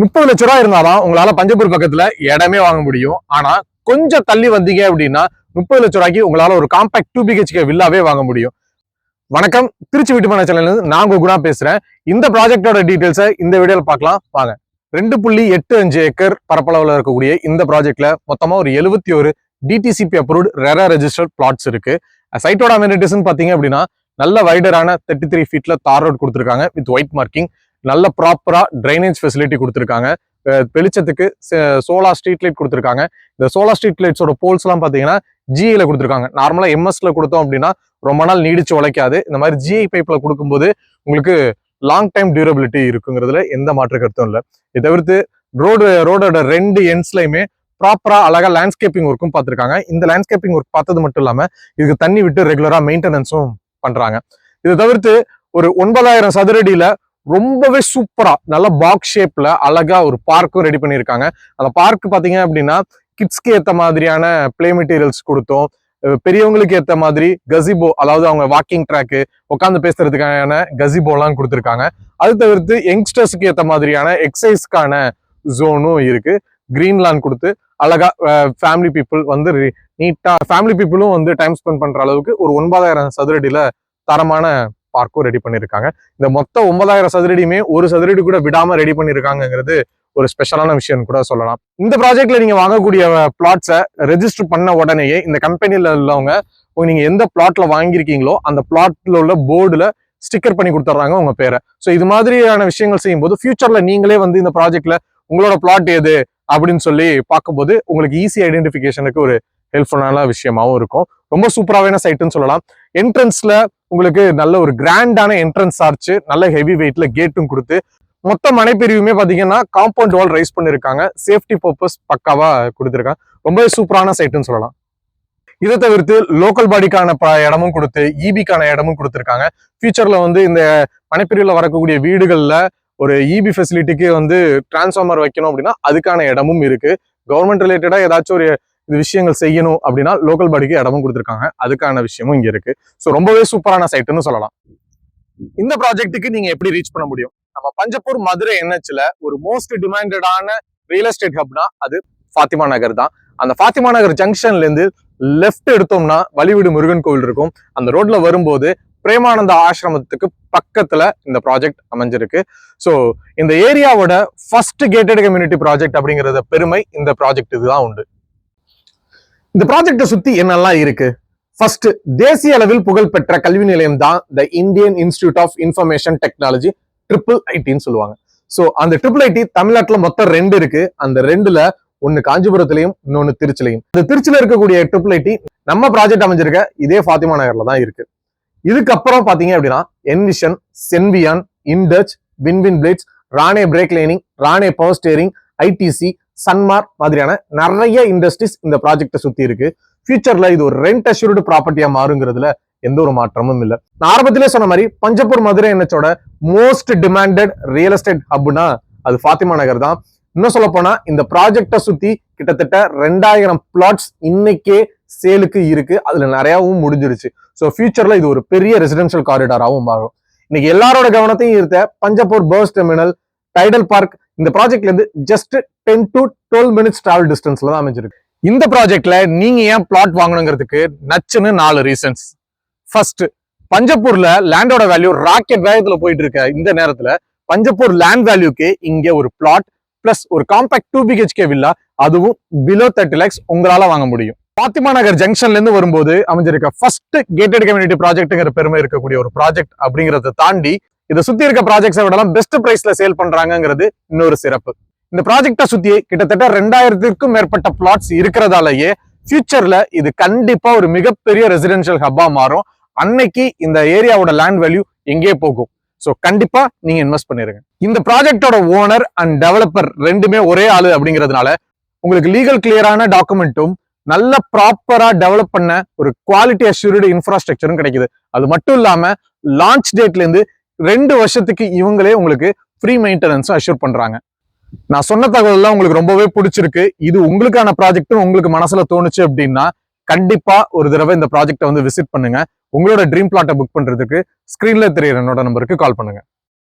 முப்பது லட்ச ரூபா இருந்தாதான் உங்களால பஞ்சப்பூர் பக்கத்துல இடமே வாங்க முடியும். ஆனா கொஞ்சம் தள்ளி வந்தீங்க அப்படின்னா முப்பது லட்ச ரூபாய்க்கு உங்களால ஒரு காம்பேக்ட் டூ பிஹெச்கே வில்லாவே வாங்க முடியும். வணக்கம். திருச்சி வீட்டுமான சேனல்ல இருந்து நான் உங்க குணா பேசுறேன். இந்த ப்ராஜெக்டோட டீட்டெயில்ஸை இந்த வீடியோல பார்க்கலாம். வாங்க. ரெண்டு புள்ளி எட்டு அஞ்சு ஏக்கர் பரப்பளவுல இருக்கக்கூடிய இந்த ப்ராஜெக்ட்ல மொத்தமா ஒரு எழுபத்தி ஒரு DTCP approved RERA registered plots இருக்கு. சைட்டோட அமெனிட்டிஸ்னு பாத்தீங்க அப்படின்னா நல்ல வைடரான தேர்ட்டி த்ரீ ஃபீட்ல தார் ரோட் கொடுத்துருக்காங்க வித் ஒயிட் மார்க்கிங் நல்ல ப்ராப்பராக ட்ரைனேஜ் ஃபெசிலிட்டி கொடுத்துருக்காங்க. வெளிச்சத்துக்கு சோலார் ஸ்ட்ரீட் லைட் கொடுத்துருக்காங்க. இந்த சோலார் ஸ்ட்ரீட் லைட்ஸோட போல்ஸ்லாம் பார்த்தீங்கன்னா ஜிஐயில் கொடுத்துருக்காங்க. நார்மலாக எம்எஸ்ல கொடுத்தோம் அப்படின்னா ரொம்ப நாள் நீடிச்சு உழைக்காது. இந்த மாதிரி ஜிஐ பைப்பில் கொடுக்கும்போது உங்களுக்கு லாங் டைம் டியூரபிலிட்டி இருக்குங்கிறதுல எந்த மாற்று கருத்தும் இல்லை. இதை தவிர்த்து ரோடு ரோடோட ரெண்டு எண்ட்ஸ்லையுமே ப்ராப்பராக அழகாக லேண்ட்ஸ்கேப்பிங் ஒர்க்கும் பார்த்துருக்காங்க இந்த லேண்ட்ஸ்கேப்பிங் ஒர்க் பார்த்தது மட்டும் இல்லாமல் இதுக்கு தண்ணி விட்டு ரெகுலராக மெயின்டெனன்ஸும் பண்ணுறாங்க இதை தவிர்த்து ஒரு ஒன்பதாயிரம் சதுரடியில் ரொம்பவே சூப்பரா நல்ல பாக்ஸ் ஷேப்ல அழகா ஒரு பார்க்கும் ரெடி பண்ணியிருக்காங்க. அந்த பார்க் பாத்தீங்க அப்படின்னா கிட்ஸ்க்கு ஏத்த மாதிரியான பிளே மெட்டீரியல்ஸ் கொடுத்தோம். பெரியவங்களுக்கு ஏற்ற மாதிரி கசிபோ அதாவது அவங்க வாக்கிங் ட்ராக்கு உட்காந்து பேசுறதுக்கான கசிபோலாம் கொடுத்துருக்காங்க. அது தவிர்த்து யங்ஸ்டர்ஸ்க்கு ஏற்ற மாதிரியான எக்ஸசைஸ்க்கான ஜோனும் இருக்கு. கிரீன் கொடுத்து அழகா ஃபேமிலி பீப்புள் வந்து நீட்டா ஃபேமிலி பீப்புளும் வந்து டைம் ஸ்பெண்ட் பண்ற அளவுக்கு ஒரு ஒன்பதாயிரம் சதுரடியில தரமான பார்க்கும் ரெடி பண்ணியிருக்காங்க இந்த மொத்த ஒன்பதாயிரம் சதுரடியுமே ஒரு சதுரடி கூட விடாம ரெடி பண்ணியிருக்காங்கங்கிறது ஒரு ஸ்பெஷலான விஷயம் கூட சொல்லலாம். இந்த ப்ராஜெக்ட்ல நீங்க வாங்கக்கூடிய பிளாட்ஸை ரெஜிஸ்டர் பண்ண உடனேயே இந்த கம்பெனியில உள்ளவங்க நீங்க எந்த பிளாட்ல வாங்கியிருக்கீங்களோ அந்த பிளாட்ல உள்ள போர்டுல ஸ்டிக்கர் பண்ணி கொடுத்துட்றாங்க உங்க பேரை. ஸோ இது மாதிரியான விஷயங்கள் செய்யும்போது ஃபியூச்சர்ல நீங்களே வந்து இந்த ப்ராஜெக்ட்ல உங்களோட பிளாட் எது அப்படின்னு சொல்லி பார்க்கும்போது உங்களுக்கு ஈஸி ஐடென்டிஃபிகேஷனுக்கு ஒரு ஹெல்ப்ஃபுல்லான விஷயமாவும் இருக்கும். ரொம்ப சூப்பராகவே சைட்டுன்னு சொல்லலாம். என்ட்ரன்ஸ்ல உங்களுக்கு நல்ல ஒரு கிராண்டான என்ட்ரன்ஸ் ஆர்ச்சு நல்ல ஹெவி வெயிட்ல கேட்டும் கொடுத்து மொத்த மனைப்பிரிவுமே பார்த்தீங்கன்னா காம்பவுண்ட் வால் ரைஸ் பண்ணியிருக்காங்க சேஃப்டி பர்பஸ் பக்காவாக கொடுத்துருக்காங்க. ரொம்பவே சூப்பரான சைட்டுன்னு சொல்லலாம். இதை தவிர்த்து லோக்கல் பாடிக்கான ப- இடமும் கொடுத்து இபிக்கான இடமும் கொடுத்துருக்காங்க. ஃபியூச்சர்ல வந்து இந்த மனைப்பிரிவில் வரக்கூடிய வீடுகளில் ஒரு இபி ஃபெசிலிட்டிக்கு வந்து டிரான்ஸ்ஃபார்மர் வைக்கணும் அப்படின்னா அதுக்கான இடமும் இருக்கு. கவர்மெண்ட் ரிலேட்டடாக ஏதாச்சும் ஒரு இது விஷயங்கள் செய்யணும் அப்படின்னா லோக்கல் பாடிக்கு இடமும் கொடுத்துருக்காங்க. அதுக்கான விஷயமும் இங்க இருக்கு. ஸோ ரொம்பவே சூப்பரான சைட்டுன்னு சொல்லலாம். இந்த ப்ராஜெக்ட்டுக்கு நீங்க எப்படி ரீச் பண்ண முடியும்? நம்ம பஞ்சப்பூர் மதுரை என்ஹெச்ல ஒரு மோஸ்ட் டிமாண்டடான ரியல் எஸ்டேட் ஹப்னா அது ஃபாத்திமா நகர் தான். அந்த ஃபாத்திமா நகர் ஜங்ஷன்ல இருந்து லெஃப்ட் எடுத்தோம்னா வழிவிடு முருகன் கோவில் இருக்கும். அந்த ரோட்ல வரும்போது பிரேமானந்த ஆசிரமத்துக்கு பக்கத்துல இந்த ப்ராஜெக்ட் அமைஞ்சிருக்கு. ஸோ இந்த ஏரியாவோட ஃபர்ஸ்ட் கேட்டட் கம்யூனிட்டி ப்ராஜெக்ட் அப்படிங்கிறத பெருமை இந்த ப்ராஜெக்ட் இதுதான் உண்டு. இந்த ப்ராஜெக்டை சுத்தி என்னெல்லாம் இருக்கு? ஃபர்ஸ்ட் தேசிய அளவில் புகழ்பெற்ற கல்வி நிலையம் தான் the Indian institute of information technology triple ஐடின்னு சொல்லுவாங்க. ஸோ அந்த ட்ரிபிள் ஐடி தமிழ்நாட்டில் மொத்தம் ரெண்டு இருக்கு. அந்த ரெண்டுல ஒன்னு காஞ்சிபுரத்திலையும் இன்னொன்னு திருச்சிலையும். இந்த திருச்சியில இருக்கக்கூடிய ட்ரிபிள் ஐடி நம்ம ப்ராஜெக்ட் அமைஞ்சிருக்க இதே ஃபாத்திமா நகர்ல தான் இருக்கு. இதுக்கப்புறம் பாத்தீங்க அப்படின்னா envision சென்வியான் இன்டச் win win blades Rane brake lining Rane power steering ITC Sanmar மாதிரியான நிறைய இண்டஸ்ட்ரீஸ் இந்த ப்ராஜெக்டை சுத்தி இருக்கு. ஃபியூச்சர்ல இது ஒரு ரெண்ட் அஷ்யூர்டு ப்ராப்பர்ட்டியா மாறுங்கிறதுல எந்த ஒரு மாற்றமும் இல்ல. நான் ஆரம்பத்திலே சொன்ன மாதிரி பஞ்சப்பூர் மதுரை என்னச்சோட மோஸ்ட் டிமாண்டட் ரியல் எஸ்டேட் ஹப்னா அது ஃபாத்திமா நகர் தான். இன்னும் சொல்ல போனா இந்த ப்ராஜெக்டை சுத்தி கிட்டத்தட்ட ரெண்டாயிரம் பிளாட்ஸ் இன்னைக்கே சேலுக்கு இருக்கு. அதுல நிறையவும் முடிஞ்சிருச்சு. ஸோ ஃபியூச்சர்ல இது ஒரு பெரிய ரெசிடென்ஷியல் காரிடாராகவும் மாறும். இன்னைக்கு எல்லாரோட கவனத்தையும் ஈர்த்த Panjappur bus terminal Tidel park இந்த ப்ராஜெக்ட்ல இருந்து just ten to twelve minutes travel டிஸ்டன்ஸ்ல தான் அமைஞ்சிருக்கு. இந்த ப்ராஜெக்ட்ல நீங்க ஏன் பிளாட் வாங்கணுங்கிறதுக்கு நச்சுன்னு நாலு ரீசன்ஸ் ஃபர்ஸ்ட் பஞ்சப்பூர்ல லேண்டோட வேல்யூ ராக்கெட் வேகத்துல போயிட்டு இருக்க இந்த நேரத்துல பஞ்சப்பூர் லேண்ட் வேல்யூக்கு இங்க ஒரு பிளாட் பிளஸ் ஒரு காம்பாக்ட் டூ பிஹெச்கே வில்லா அதுவும் பிலோ தேர்ட்டி லேக்ஸ் உங்களால வாங்க முடியும். பாத்திமா நகர் ஜங்ஷன்ல இருந்து வரும்போது அமைஞ்சிருக்க ஃபர்ஸ்ட் கேட்டட் கம்யூனிட்டி ப்ராஜெக்ட்ங்கிற பெருமை இருக்கக்கூடிய ஒரு ப்ராஜெக்ட் அப்படிங்கறத தாண்டி இதை சுத்தி இருக்க ப்ராஜெக்ட்ஸை விடலாம் பெஸ்ட் பிரைஸ்ல சேல் பண்றாங்கிறது இன்னொரு சிறப்பு. இந்த ப்ராஜெக்டை சுத்தி கிட்டத்தட்ட ரெண்டாயிரத்திற்கும் மேற்பட்ட பிளாட்ஸ் இருக்கிறதாலேயே ஃபியூச்சர்ல இது கண்டிப்பா ஒரு மிகப்பெரிய ரெசிடென்ஷியல் ஹப்பா மாறும். அன்னைக்கு இந்த ஏரியாவோட லேண்ட் வேல்யூ எங்கே போகும்? ஸோ கண்டிப்பா நீங்க இன்வெஸ்ட் பண்ணிருங்க. இந்த ப்ராஜெக்டோட ஓனர் அண்ட் டெவலப்பர் ரெண்டுமே ஒரே ஆளு அப்படிங்கிறதுனால உங்களுக்கு லீகல் கிளியரான டாக்குமெண்ட்டும் நல்ல ப்ராப்பரா டெவலப் பண்ண ஒரு குவாலிட்டி அஷ்யூர்டு இன்ஃப்ராஸ்ட்ரக்சரும் கிடைக்குது. அது மட்டும் இல்லாம லான்ச் டேட்ல இருந்து ரெண்டு வருஷத்துக்கு இவங்களே உங்களுக்கு ஃப்ரீ மெயின்டெனன்ஸும் அஷ்யூர் பண்றாங்க. நான் சொன்ன தகவல்லாம் உங்களுக்கு ரொம்பவே பிடிச்சிருக்கு. இது உங்களுக்கான ப்ராஜெக்ட்னு உங்களுக்கு மனசுல தோணுச்சு அப்படின்னா கண்டிப்பா ஒரு தடவை இந்த ப்ராஜெக்ட்டை வந்து விசிட் பண்ணுங்க. உங்களோட ட்ரீம் பிளாட்டை புக் பண்றதுக்கு ஸ்கிரீன்ல தெரியுற என்னோட நம்பருக்கு கால் பண்ணுங்க.